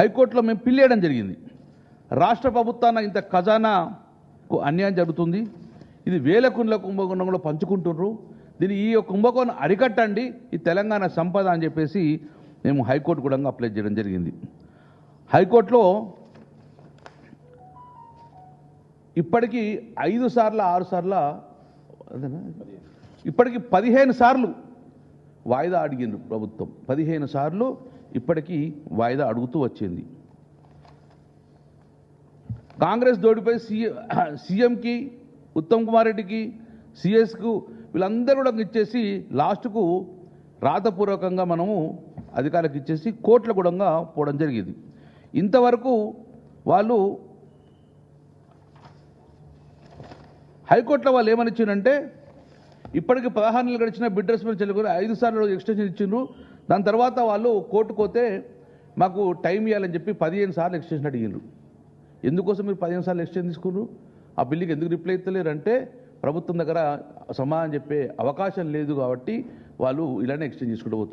హైకోర్టులో మేము పిల్లేయడం జరిగింది. రాష్ట్ర ప్రభుత్వాన ఇంత ఖజానాకు అన్యాయం జరుగుతుంది. ఇది వేల కుండ్ల కుంభకోణంలో పంచుకుంటున్నారు దీని ఈ కుంభకోణం అరికట్టండి ఈ తెలంగాణ సంపద అని చెప్పేసి మేము హైకోర్టు కూడా అప్లై చేయడం జరిగింది. హైకోర్టులో ఇప్పటికీ ఐదు సార్ల ఆరు సార్ల ఇప్పటికీ ఇప్పటికి పదిహేను సార్లు వాయిదా అడిగింది ప్రభుత్వం. పదిహేను సార్లు ఇప్పటికీ వాయిదా అడుగుతూ వచ్చింది. కాంగ్రెస్ దోడిపై సీఎం సీఎంకి ఉత్తమ్ కుమార్ రెడ్డికి సిఎస్కు వీళ్ళందరూ కూడా ఇచ్చేసి లాస్ట్కు రాతపూర్వకంగా మనము అధికారులకు ఇచ్చేసి కోట్ల గూడంగా పోవడం జరిగింది. ఇంతవరకు వాళ్ళు హైకోర్టులో వాళ్ళు ఏమని ఇచ్చిందంటే ఇప్పటికి పదహారు నెలలు గడిచిన బిడ్డర్స్ మీద చెల్లి ఐదు సార్లు ఎక్స్టెన్షన్ ఇచ్చిండ్రు. దాని తర్వాత వాళ్ళు కోర్టుకోతే మాకు టైం ఇవ్వాలని చెప్పి పదిహేను సార్లు ఎక్స్టెన్షన్ అడిగిండ్రు ఎందుకోసం మీరు పదిహేను సార్లు ఎక్స్టెన్షన్ తీసుకున్నారు? ఆ బిల్లుకి ఎందుకు రిప్లై ఇస్తలేరు అంటే ప్రభుత్వం దగ్గర సమాధానం చెప్పే అవకాశం లేదు కాబట్టి వాళ్ళు ఇలానే ఎక్స్టెండ్ చేసుకుంటూ పోతున్నారు.